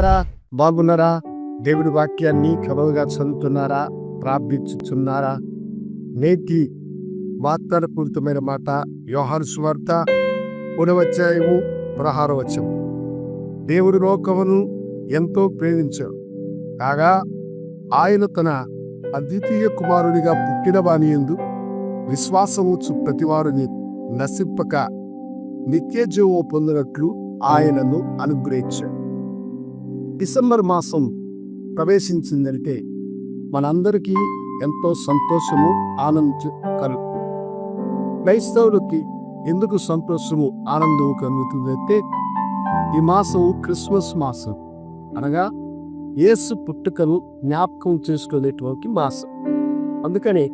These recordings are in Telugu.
రా బాగున్నారా? దేవుడి వాక్యాన్ని క్రమంగా చదువుతున్నారా? ప్రార్థించుచున్నారా? నేటి వార్తానుపూరితమైన మాట యోహాను సువార్త పునవచ్చాయము ప్రహారవచ్చము దేవుడు లోకమును ఎంతో ప్రేమించాడు. కాగా ఆయన తన అద్వితీయ కుమారుడిగా పుట్టిన వాని ఎందు విశ్వాసము ప్రతివారుని నశింపక నిత్య జీవం పొందినట్లు ఆయనను అనుగ్రహించాడు. డిసెంబర్ మాసం ప్రవేశించిందంటే మనందరికీ ఎంతో సంతోషము ఆనందం కలుగు క్రైస్తవులకి ఎందుకు సంతోషము ఆనందము కలుగుతుందంటే ఈ మాసం క్రిస్మస్ మాసం. అనగా యేసు పుట్టుకను జ్ఞాపకం చేసుకునేటువంటి మాసం. అందుకని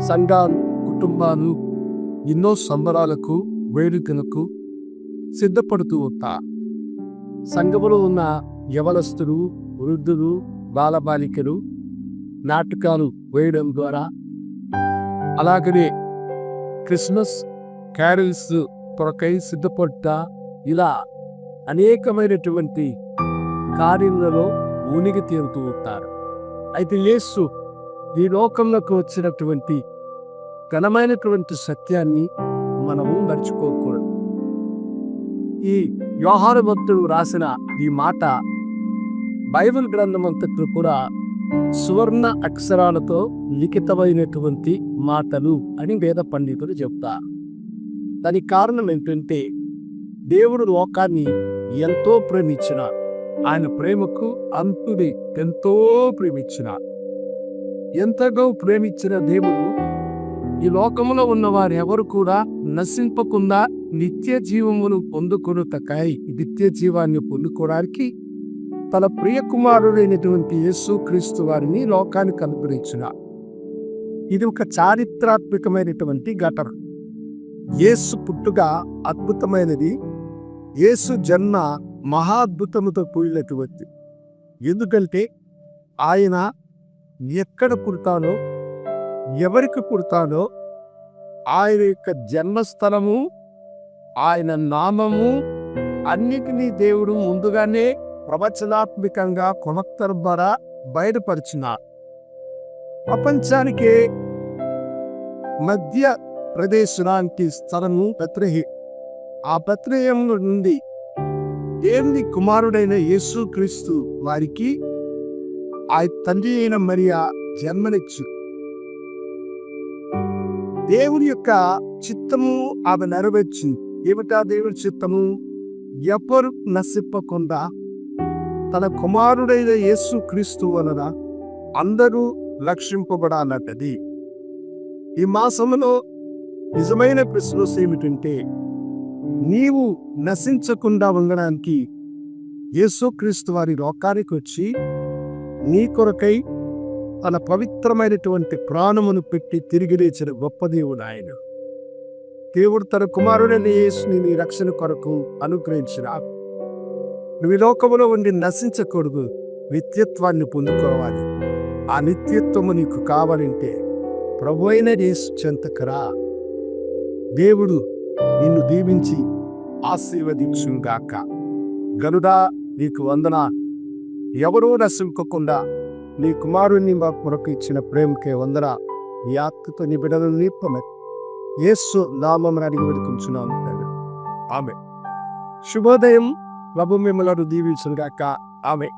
సంఘాలు కుటుంబాలు ఎన్నో సంబరాలకు వేడుకలకు సిద్ధపడుతూ ఉంటా. సంఘములో ఉన్న యవనస్తులు వృద్ధులు బాలబాలికలు నాటకాలు వేయడం ద్వారా అలాగనే క్రిస్మస్ క్యారల్స్ కొరకై సిద్ధపడ్డ ఇలా అనేకమైనటువంటి కార్యములలో ఊనిగి తీరుతూ ఉంటారు. అయితే యేసు ఈ లోకంలోకి వచ్చినటువంటి ఘనమైనటువంటి సత్యాన్ని మనము మర్చిపోకూడదు. ఈ వ్యవహార భక్తుడు రాసిన ఈ మాట బైబిల్ గ్రంథం అంతట్లో కూడా సువర్ణ అక్షరాలతో లిఖితమైనటువంటి మాటలు అని వేద పండితులు చెప్తారు దానికి కారణం ఏంటంటే దేవుడు లోకాన్ని ఎంతో ప్రేమించిన. ఆయన ప్రేమకు అంతుడి ఎంతో ప్రేమించిన. ఎంతగా ప్రేమించిన దేవుడు ఈ లోకములో ఉన్న వారెవరు కూడా నశింపకుండా నిత్య జీవమును పొందుకొనుటకై నిత్య జీవాన్ని పొందుకోవడానికి తన ప్రియకుమారుడైనటువంటి యేసు క్రీస్తు వారిని లోకానికి అనుగ్రహించిన ఇది ఒక చారిత్రాత్మకమైనటువంటి ఘటన. యేసు పుట్టుక అద్భుతమైనది. యేసు జన్మ మహా అద్భుతముతో కూడినటువంటి ఎందుకంటే ఆయన ఎక్కడ పుడతానో ఎవరికి పుడతానో ఆయన యొక్క జన్మస్థలము ఆయన నామము అన్నిటినీ దేవుడు ముందుగానే ప్రవచనాత్మకంగా కొనక్తర్ ద్వారా బయటపరిచినారు ప్రపంచానికి మధ్య ప్రదేశానికి స్థలము బత్రహి. ఆ బత్రహేయం నుండి దేవుని కుమారుడైన యేసు క్రీస్తు వారికి ఆ తండ్రి అయిన మరియా జన్మనిచ్చు. దేవుని యొక్క చిత్తము ఆమె నెరవేర్చింది. ఏమిటా దేవుని చిత్తము? ఎవరు నశిప్పకుండా తన కుమారుడైన యేసు క్రీస్తు వలన అందరూ లక్షింపబడాలన్నది ఈ మాసంలో నిజమైన క్రిస్మస్ ఏమిటంటే నీవు నశించకుండా ఉండడానికి యేసుక్రీస్తు వారి లోకానికి వచ్చి నీ కొరకై తన పవిత్రమైనటువంటి ప్రాణమును పెట్టి తిరిగి లేచిన గొప్ప దేవుడు ఆయన దేవుడు తన కుమారుడైన యేసుని నీ రక్షణ కొరకు అనుగ్రహించిన నువ్వు ఈ లోకములో ఉండి నశించకూడదు. నిత్యత్వాన్ని పొందుకోవాలి. ఆ నిత్యత్వము నీకు కావాలంటే ప్రభు అయిన యేసు చెంతకరా. దేవుడు నిన్ను దీవించి ఆశీర్వదించుగాక గనుడా నీకు వందన. ఎవరూ నశింపకుండా నీ కుమారుణ్ణి మా కొరకు ఇచ్చిన ప్రేమకే వందన. నీ ఆత్మతో నీ బిడ్డలను నింపమే యేసు నామం అడిగి వెతుకుంటున్నాను ఆమె శుభోదయం. ప్రభు మిమ్మలను దీవించుగాక ఆమె